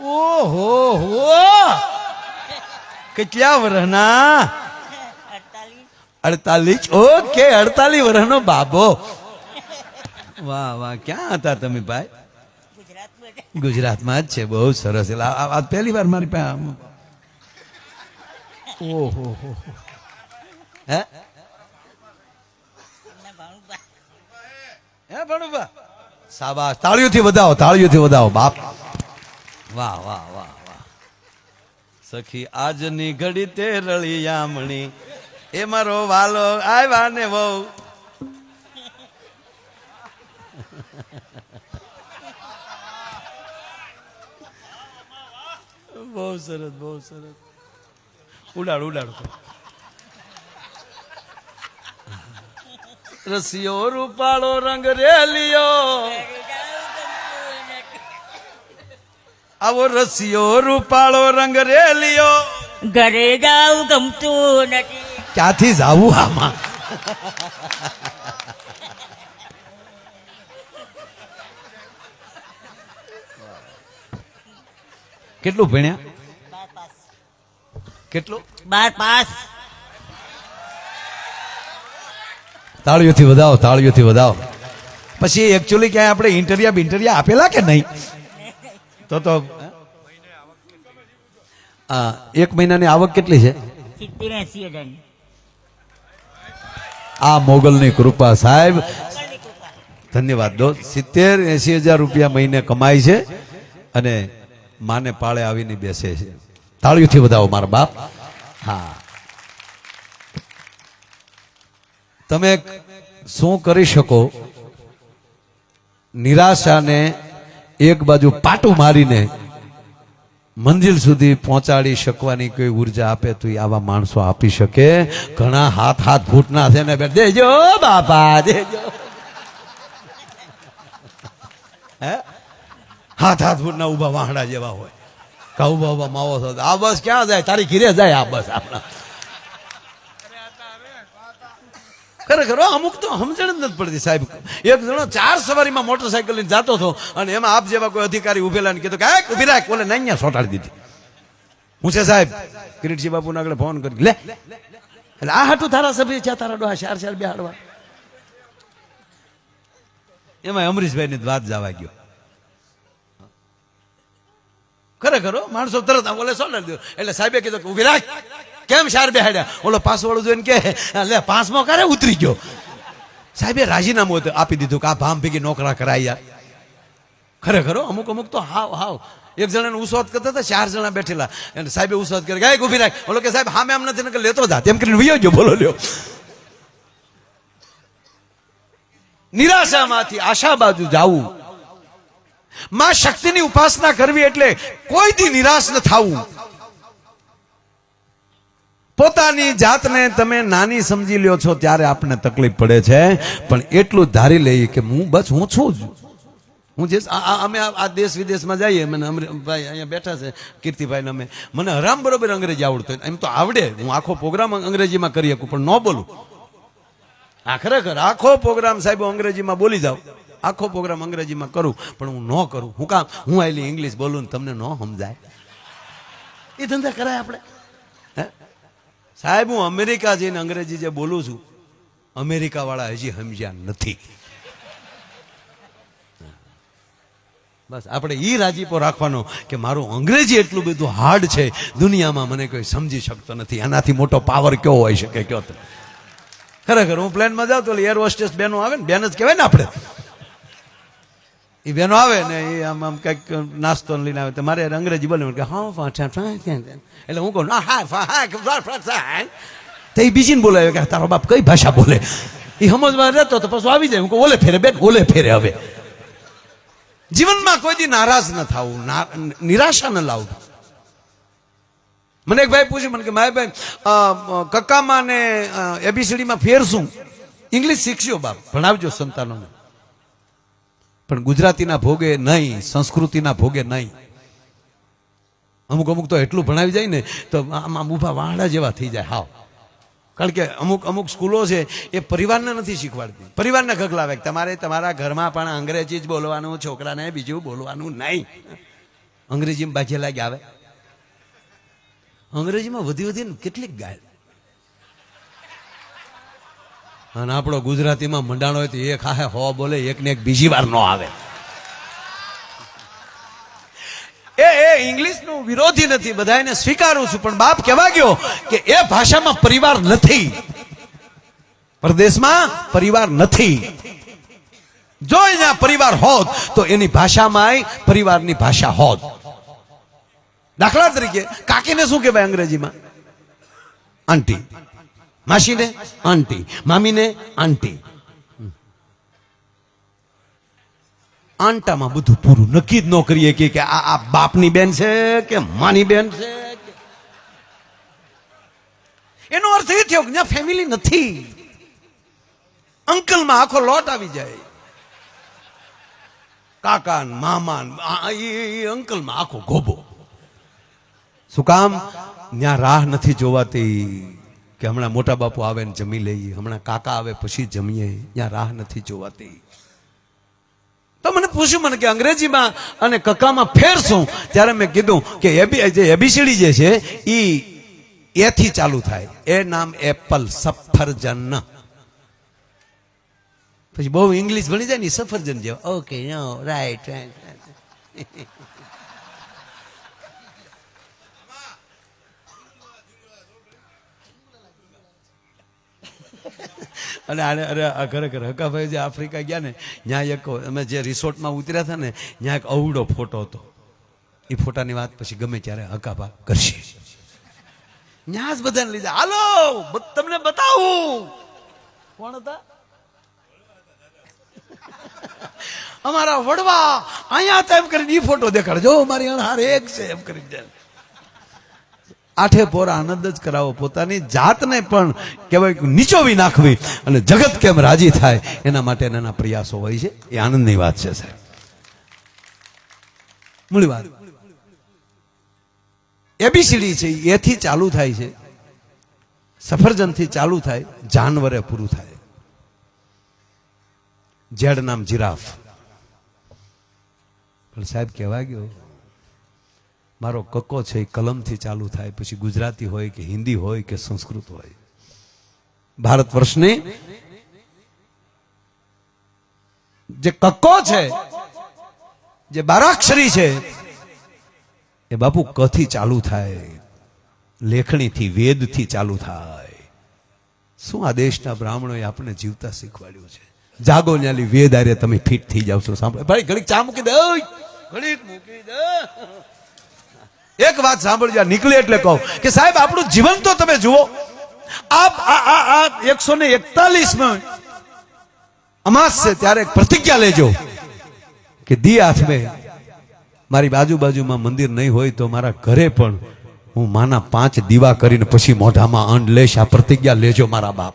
ઓહો, હો. કેટલા વરહના? અડતાલીસ? ઓકે, અડતાલીસ વરહનો બાબો. વાહ વાહ, ક્યાં હતા તમે ભાઈ? ગુજરાતમાં જ છે, બહુ સરસ. એટલે આ વાત પહેલી વાર મારી પાસે ઓહો, હો હો. હે? ભણુભા શાબાશ તાળીઓથી વધાવો તાળીઓથી વધાવો, બાપ. વાહ વાહ વાહ વાહ. સખી, આજની ઘડી તે રળિયામણી એ મારો વાલો આવ્યા ને વહુ. બહુ સરસ બહુ સરસ. ઉડાડ ઉડાડ. રસિયો રૂપાળો રંગ રેલિયો. આવો રસિયો રૂપાળો રંગ રેલિયો. ઘરે જાવ ગમતું નથી. ક્યાંથી જાવું આમાં? કેટલું ભણ્યા? કેટલું? બાર પાસ. તાળીઓથી વધાવો તાળીઓથી વધાવો. પછી એકચ્યુઅલી ક્યાંય આપણે ઇન્ટરિયા બિન્ટરિયા આપેલા કે નહીં? તો તો આ એક મહિનાની આવક કેટલી છે? આ મોગલની કૃપા સાહેબ. ધન્યવાદ. દો સિત્તેર એસી હજાર રૂપિયા મહિને કમાય છે અને માને પાળે આવીને બેસે છે. તાળીઓથી વધાવો મારા બાપ. હા. તમે શું કરી શકો? નિરાશાને એક બાજુ પાટું મારીને મંજિલ સુધી પહોંચાડી શકવાની કોઈ ઊર્જા આપે તો આવા માણસો આપી શકે. ઘણા હાથ હાથ ફૂટના છે ને દેજો બાપા દેજો હાથ હાથ ફૂટના ઊભા વાહડા જેવા હોય. કા ઊભા ઊભા માવો આ બસ ક્યાં જાય? તારી ઘીરે જાય આ બસ આપણા. ખરેખર અમુક તો સમજણ જ નથી પડતી સાહેબ. એક જણો ચાર સવારીમાં મોટરસાયકલ લઈને જતો હતો અને એમાં આપ જેવા કોઈ અધિકારી ઉભેલા ને કીધું કે "એ, ઊભી રાખ. બોલે નહીં સોટાડી દીધી. હું છે સાહેબ કિરીટસિંહ બાપુને આગળ ફોન કરી. લે. એટલે આ હાટું ધારાસભ્ય છે તારા ડોહા ચાર ચાર બેહાડવા. એમાં અમરીશભાઈ ની વાત જવા ગયો. ખરેખર માણસો તરત બોલે સોટાડી દીધું એટલે સાહેબે કીધું કે ઊભી રાખ. કેમ શાર બેહાડ્યા? ઓલો પાસવાળું જોઈને કે, લે, પાંચમો ક્યારે ઉતરી ગયો? સાહેબે રાજીનામું આપી દીધું કે આ ભામ ભેગી નોકરા કરાયા ખરેખર અમુક અમુક તો હાવ હાવ. એક જણાને ઉસવાદ કરતા હતા, ચાર જણા બેઠેલા. અને સાહેબે ઉસવાદ કરી ગાય ઊભી રાખ. ઓલો કે, સાહેબ, હામે આમ નથી કે લેતો હતા તેમ કરીને વિયો ગયો, બોલો, લ્યો. નિરાશામાંથી આશા બાજુ જાવું. માં શક્તિની ઉપાસના કરવી એટલે કોઈથી નિરાશ ન થવું. પોતાની જાતને તમે નાની સમજી લ્યો છો, ત્યારે આપણને તકલીફ પડે છે. પણ એટલું ધારી લઈએ કે હું બસ હું છું જ. હું જે અમે આ દેશ વિદેશમાં જઈએ મને ભાઈ અહીંયા બેઠા છે, કીર્તિભાઈને અમે. મને હરામ બરોબર અંગ્રેજી આવડતું. એમ તો આવડે. હું આખો પ્રોગ્રામ અંગ્રેજીમાં કરી શકું, પણ ન બોલું. આ ખરેખર આખો પ્રોગ્રામ સાહેબ અંગ્રેજીમાં બોલી જાઉં આખો પ્રોગ્રામ અંગ્રેજીમાં કરું, પણ હું ન કરું. હું કામ હું આટલી ઇંગ્લિશ બોલું તમને ન સમજાય. એ ધંધા કરાય આપણે. સાહેબ, હું અમેરિકા જઈને અંગ્રેજી જે બોલું છું અમેરિકા વાળા હજી સમજ્યા નથી. બસ, આપણે એ રાજીપો રાખવાનો કે મારું અંગ્રેજી એટલું બધું હાર્ડ છે, દુનિયામાં મને કોઈ સમજી શકતો નથી. આનાથી મોટો પાવર કયો હોઈ શકે, કયો ખરેખર, હું પ્લેનમાં જાઉં તો એર હોસ્ટેસ બેનો આવે ને, બેન જ કહેવાય ને આપણે. એ બેનો આવે ને એ આમ આમ કંઈક નાસ્તો લઈને આવે. મારે અંગ્રેજી બોલે કે, હા પાછા એટલે હું કહું હા હા તો એ બીજીને બોલાવે કે તારો બાપ કઈ ભાષા બોલે? એ સમજમાં રહેતો તો પછી આવી જાય. હું કહું, ઓલે ફેરે, બેન, ઓલે ફેરે હવે. જીવનમાં કોઈ દી નારાજ ન થવું નિરાશા ન લાવવું. મને એક ભાઈ પૂછ્યું મને કે, માય ભાઈ કક્કામાં ને એબીસીડીમાં ફેર શું ઇંગ્લિશ શીખશો બાપ, ભણાવજો સંતાનોને. પણ ગુજરાતીના ભોગે નહીં, સંસ્કૃતિના ભોગે નહીં. અમુક અમુક તો એટલું ભણાવી જાય ને, તો આમ આમ ઊભા વાહડા જેવા થઈ જાય, હાવ. કારણ કે અમુક અમુક સ્કૂલો છે, એ પરિવારને નથી શીખવાડતી. પરિવારને ખગલાવે તમારે તમારા ઘરમાં પણ અંગ્રેજી જ બોલવાનું, છોકરાને બીજું બોલવાનું નહીં. અંગ્રેજીમાં બાજે લાગે આવે. અંગ્રેજીમાં વધી વધીને કેટલીક ગાય અને આપણો ગુજરાતીમાં મંડાણો હોય તો એક હાહે હો બોલે એક ને એક બીજી વાર નો આવે. એ એ, ઇંગ્લિશનું વિરોધી નથી બધાને સ્વીકારું છું, પણ બાપ કહેવા ગયો કે એ ભાષામાં પરિવાર નથી. પરદેશમાં પરિવાર નથી. જો અહીંયા પરિવાર હોત, તો એની ભાષામાં પરિવારની ભાષા હોત. દાખલા તરીકે, કાકીને શું કહેવાય અંગ્રેજીમાં? આંટી. માસીને આંટી મામીને આંટી આંટામાં બધું પૂરું નક્કી જ ન કરીએ કે આ બાપની બેન છે કે માની બેન છે એનો અર્થ એ થયો કે ફેમિલી નથી અંકલમાં આખો લોટ આવી જાય કાકા મામા એ અંકલમાં આખો ગોબો શું કામ ત્યાં રાહ નથી જોવાતી કે હમણાં મોટા બાપુ આવે ને જમી લઈએ, હમણાં કાકા આવે પછી જમીએ, ત્યાં રાહ નથી જોવાતી. તો મને પૂછ્યું, મને કે અંગ્રેજીમાં અને કકામાં ફેર શું? ત્યારે મેં કીધું કે જે એબીસીડી જે છે એ એથી ચાલુ થાય. એ નામ એપલ, સફરજન. પછી બહુ ઇંગ્લિશ ભણી જાય ને સફરજન જેવા. ઓકે રાઈટ રાઈટ અને આને અરે આ ખરેખર હકાભાઈ જે આફ્રિકા ગયા ને, ત્યાં એક અમે જે રિસોર્ટમાં ઉતર્યા હતા ને, ત્યાં એક અવડો ફોટો હતો. એ ફોટાની વાત પછી ગમે ત્યારે હકાભા કરશે. ન્યાસ બધાને લીધે. હાલો તમને બતાવું. કોણ હતા? અમારા વડવા, અહીંયા તેમ કરીને એ ફોટો દેખાડજો. મારી અણહાર એક છે, એમ કરીને. આઠે પોર આનંદ જ કરાવો. પોતાની જાતને પણ કહેવાય નીચોવી નાખવી અને જગત કેમ રાજી થાય એના માટે એના પ્રયાસો હોય છે. એ આનંદની વાત છે, સાહેબ. મૂળ વાત. એબીસીડી છે, એથી ચાલુ થાય છે. સફરજનથી ચાલુ થાય, જાનવરે પૂરું થાય. જેડ નામ જીરાફ. પણ સાહેબ કહેવા ગયો મારો કક્કો છે એ કલમથી ચાલુ થાય, પછી ગુજરાતી હોય કે હિન્દી હોય કે સંસ્કૃત હોય. ભારત વર્ષની જે કક્કો છે, જે બારાક્ષરી છે, એ બાપુ કથી ચાલુ થાય? લેખણીથી, વેદથી ચાલુ થાય. શું આ દેશના બ્રાહ્મણોએ આપણને જીવતા શીખવાડ્યું છે? જાગો ન્યાલી વેદ આરે તમે ફિટ થઈ જાવ છો. સાંભળો. ભાઈ, ઘડીક ચા મૂકી દે ઘડીક મૂકી દે. એક વાત સાંભળજો નીકળે એટલે કહું કે સાહેબ, આપણું જીવન તો તમે જુઓ. આપ આ આ એકસો ને એકતાલીસમાં અમાસ છે, ત્યારે એક પ્રતિજ્ઞા લેજો કે દી આથમે મારી બાજુ બાજુમાં મંદિર નહીં હોય તો મારા ઘરે પણ હું માના પાંચ દીવા કરીને પછી મોઢામાં અંડ લેશ આ પ્રતિજ્ઞા લેજો મારા બાપ.